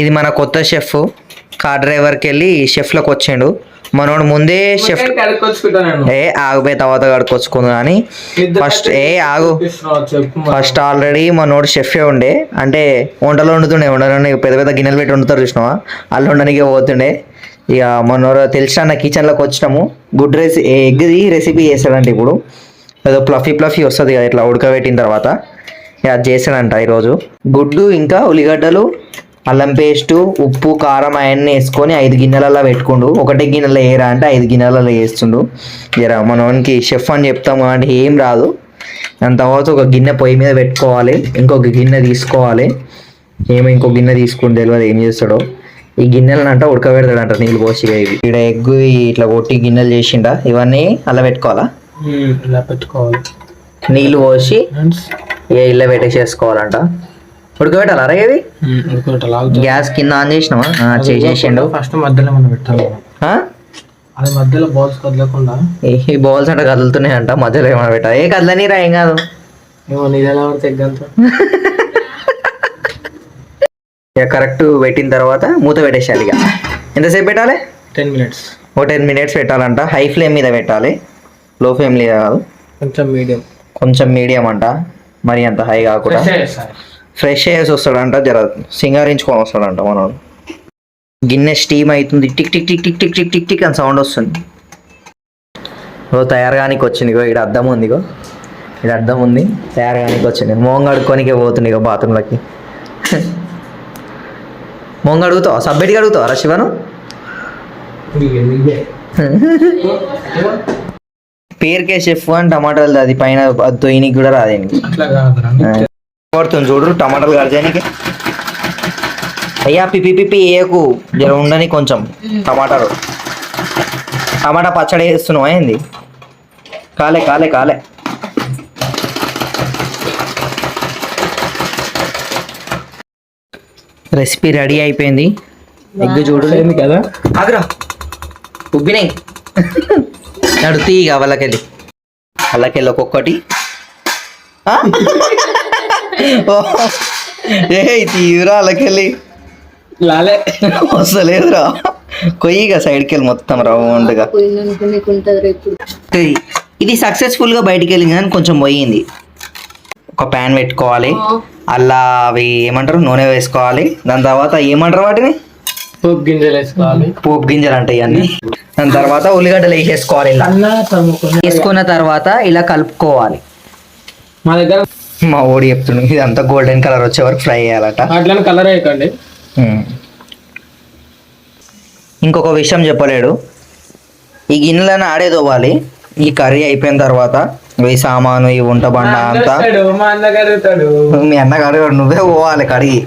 ఇది మన కొత్త షెఫ్ కార్ డ్రైవర్కి వెళ్ళి షెఫ్లోకి వచ్చిండు. మనోడు ముందే షెఫ్ ఏ ఆగిపోయి తర్వాత కడుకొచ్చుకుంది కానీ ఫస్ట్ ఏ ఆగు. ఫస్ట్ ఆల్రెడీ మనోడు షెఫే ఉండే. అంటే వంటలు వండుతుండే వండలని పెద్ద పెద్ద గిన్నెలు పెట్టి వండుతారు చూసినావా? వాళ్ళు వండడానికి పోతుండే. ఇక మనోడు తెలిసిన నా కిచెన్లోకి వచ్చినాము. గుడ్ రెసి ఎగ్ది రెసిపీ చేస్తాడంట ఇప్పుడు. ఏదో ప్లఫీ ప్లఫీ వస్తుంది కదా ఇట్లా ఉడకబెట్టిన తర్వాత. ఇక అది చేశాడంట ఈరోజు. గుడ్డు ఇంకా ఉల్లిగడ్డలు అల్లం పేస్టు ఉప్పు కారం అవన్నీ వేసుకొని ఐదు గిన్నెలలో పెట్టుకుండు. ఒకటే గిన్నెలో వేయరా అంటే ఐదు గిన్నెలలో వేస్తుండు. జర మనోనికి షెఫ్ అని చెప్తాము అంటే ఏం రాదు. దాని తర్వాత ఒక గిన్నె పొయ్యి మీద పెట్టుకోవాలి. ఇంకొక గిన్నె తీసుకోవాలి. ఏమో ఇంకో గిన్నె తీసుకుని తెలియదు ఏం చేస్తాడో. ఈ గిన్నెలను అంట ఉడకబెడతాడంట నీళ్ళు పోసి ఇవి ఇక్కడ ఎగ్గు ఇట్లా కొట్టి గిన్నెలు చేసిండ. ఇవన్నీ అలా పెట్టుకోవాలా? ఇలా పెట్టుకోవాలి. నీళ్ళు పోసి ఇళ్ళ పెట్టేసేసుకోవాలంట. ఉడకబెట్టాలా అరే ఇది గ్యాస్ కింద ఆన్ చేసినావా? చేసేసిండు ఫస్ట్ మధ్యలో మనం పెట్టాలి? అది మధ్యలో బాల్స్ కదలకుండా. ఈ బౌల్స్ అంటే కదులుతున్నాయంట మధ్యలో ఏమైనా పెట్టాలి? ఏ కదలనీరా ఏం కాదు. ఏమో నీది ఎలా పడితే ఇక కరెక్ట్ పెట్టిన తర్వాత మూత పెట్టేసేయాలి ఇక. ఎంతసేపు పెట్టాలి? టెన్ మినిట్స్ ఒక టెన్ మినిట్స్ పెట్టాలంట. హై ఫ్లేమ్ మీద పెట్టాలి. లో ఫ్లేమ్ మీద కాదు. కొంచెం మీడియం కొంచెం మీడియం అంట. మరి అంత హై కాకుండా. ఫ్రెష్ అయ్యేసి వస్తాడంట జర సింగారించుకొని వస్తాడంట మనోడు. గిన్నె స్టీమ్ అవుతుంది tick tick tick tick tick tick tick tick అని సౌండ్ వస్తుంది. ఓ తయారుగానికి వచ్చింది ఇగో ఇక్కడ అద్దం ఉంది ఇగో. ఇక్కడ అద్దం ఉంది తయారుగానికి వచ్చింది. మోంగ అడుక్కోనికే పోతుంది ఇగో బాత్రూంలోకి. మోంగ అడుగుతావా అడుగుతావు అడుగుతావా శివను? పేరుకే షెఫ్ అని టమాటాలు అది పైన అది కూడా రాదేనికి పడుతుంది చూడు టమాటాలు కడజానికి అయ్యా పిపి పిపి వేయకు జర ఉండని కొంచెం టమాటాలు. టమాటా పచ్చడి వేస్తున్నావు ఏంది? కాలే కాలే కాలే. రెసిపీ రెడీ అయిపోయింది. ఎగ్ చూడు. అయింది కదా? ఆగురా. ఉబ్బినాయి. నడు తీగ వాళ్ళకెళ్ళి. వాళ్ళకెళ్ళి ఒక్కొక్కటి. ఏ తీవ్రా వాళ్ళకెళ్ళి లాలే. వస్తలేదురా కొయ్యిగా సైడ్కి వెళ్ళి మొత్తం రౌండ్గా ఇది- సక్సెస్ఫుల్గా బయటికి వెళ్ళింది కానీ కొంచెం పోయింది. ఒక ప్యాన్ పెట్టుకోవాలి. అలా అవి ఏమంటారు? నూనె వేసుకోవాలి. దాని తర్వాత ఏమంటారు వాటిని? పోపు గింజలు వేసుకోవాలి. పోపు గింజలు అంటాయి అన్ని దాని తర్వాత ఉల్లిగడ్డలు వేసేసుకోవాలి ఇలా. వేసుకున్న తర్వాత ఇలా కలుపుకోవాలి. మా దగ్గర మా ఓడి చెప్తున్నాడు ఇదంతా గోల్డెన్ కలర్ వచ్చే వరకు ఫ్రై చేయాలట. అట్లని కలర్ ఉమ్. ఇంకొక విషయం చెప్పలేడు. ఈ గిన్నెలను ఆడే తోవాలి ఈ కర్రీ అయిపోయిన తర్వాత ఈ సామాను ఈ వంట బండ అంతా. మా అన్న కడిగాడు నువ్వే పోవాలి కడిగి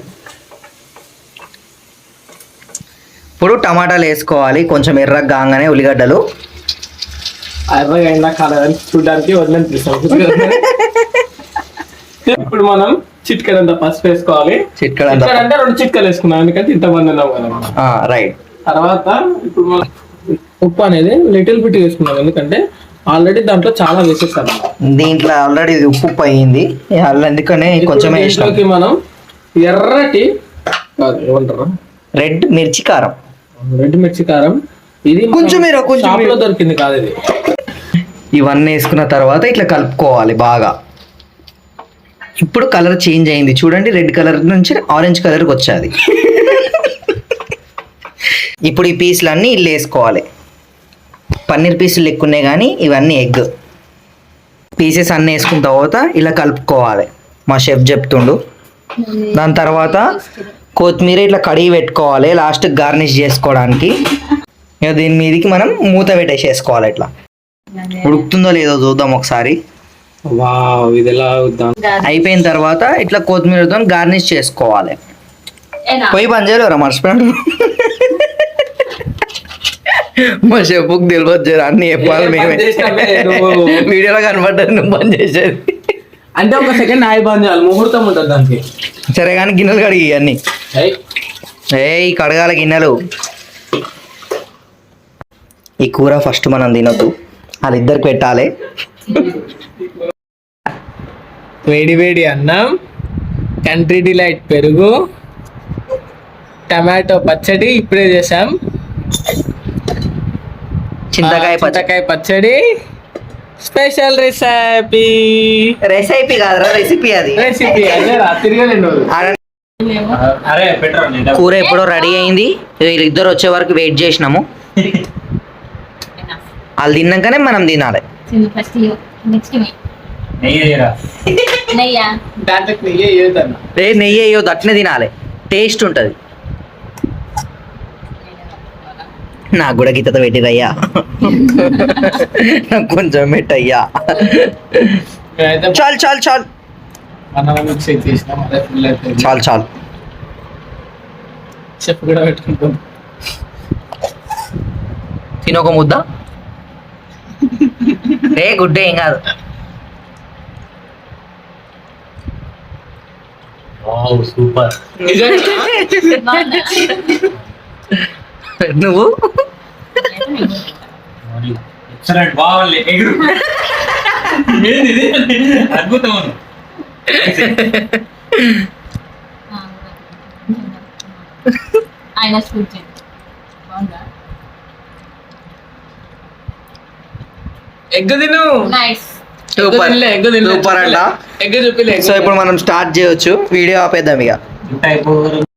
ఇప్పుడు టమాటాలు వేసుకోవాలి కొంచెం ఎర్రగా కాగానే ఉల్లిగడ్డలు. చూడడానికి వదిలిపిస్తాం ఇప్పుడు మనం చిట్కడంత పసుపు వేసుకోవాలి. చిట్కడంత చిట్కడ అంటే రెండు చిట్కలు వేసుకున్నాం ఎందుకంటే ఇంతమంది ఉన్నాం కదా. మనం. రైట్ తర్వాత ఇప్పుడు మనం ఉప్పు అనేది లిటిల్ బిట్ వేసుకున్నాం ఎందుకంటే ఆల్రెడీ దాంట్లో చాలా వేసేస్తాం దీంట్లో ఆల్రెడీ ఉప్పు ఉప్పు అయ్యింది అలా అందుకనే కొంచెం వేసినాం దీంట్లోకి మనం ఎర్రటి ఏమంటారు? రెడ్ మిర్చి కారం. రెడ్ మిర్చి కారం. ఇది కొంచెం మీరా, కొంచెం. దొరికింది కాదు ఇది. ఇవన్నీ వేసుకున్న తర్వాత ఇట్లా కలుపుకోవాలి బాగా. ఇప్పుడు కలర్ చేంజ్ అయింది. చూడండి రెడ్ కలర్ నుంచి ఆరెంజ్ కలర్కి వచ్చాది. ఇప్పుడు ఈ పీసులు అన్నీ ఇల్లు వేసుకోవాలి. పన్నీర్ పీసులు ఎక్కున్నాయి కానీ ఇవన్నీ ఎగ్. పీసెస్ అన్నీ వేసుకున్న తర్వాత ఇలా కలుపుకోవాలి. మా షెఫ్ చెప్తుండు. దాని తర్వాత కొత్తిమీర ఇట్లా కడిగి పెట్టుకోవాలి. లాస్ట్ గార్నిష్ చేసుకోవడానికి. ఇక దీని మీదకి మనం మూత పెట్టేసేసుకోవాలి ఇట్లా. ఉడుకుతుందో లేదో చూద్దాం ఒకసారి. అయిపోయిన తర్వాత ఇట్లా కొత్తిమీరతో గార్నిష్ చేసుకోవాలి. పోయి పని చేయలేరా మర్చిపోయాడు మా చెప్పుకు తెలియదు అన్ని చెప్పాలి ఏ మేమే పని? వీడియోలో కనపడ్డది నువ్వు పని చేసేది. అంటే ఒక సెకండ్ ఆయి బంద్ చేయాలి ముహూర్తం ఉంటుంది దానికి. సరే కానీ గిన్నెలు కడిగి అన్ని. ఏయ్, ఏయ్ కడగాల గిన్నెలు. ఈ కూర ఫస్ట్ మనం తినొద్దు. వాళ్ళిద్దరికి పెట్టాలి. వేడి వేడి అన్నం కంట్రీ డిలైట్ పెరుగు టమాటో పచ్చడి ఇప్పుడే చేసాం చింతకాయ ఆ, పచ్చడి చింతకాయ పచ్చడి. Special recipe. రెసిపీ కాదురా రెసిపీ అది. రెసిపీ కూర ఎప్పుడో రెడీ అయింది. వీళ్ళిద్దరు వచ్చే వరకు వెయిట్ చేసినాము. వాళ్ళు తిన్నాకనే మనం తినాలి. ఫస్ట్ నెక్స్ట్ నెయ్యి నెయ్యా? వేయొద్దు తినాలి. టేస్ట్ ఉంటుంది. నాకు కూడా గీతతో పెట్టిరయ్యా నాకు కొంచెం పెట్టయ్యా. చాలు చాలు చాలు. చాలు చాలు. చెఫ్ కూడా పెట్టుకుంటాం. తినొక ముద్ద? ఏ గుడ్ ఏం కాదు. Wow super. నువ్వు? ఎక్సలెంట్ బాగుంది. ఎగురు. ఏంది ఇది? అద్భుతం ఆయన స్కూల్ చేయండి బాగుందా? ఎగ్ తిను నైస్ సూపర్ సూపర్ అంట. సో ఇప్పుడు మనం స్టార్ట్ చేయొచ్చు. వీడియో ఆపేద్దాం ఇక.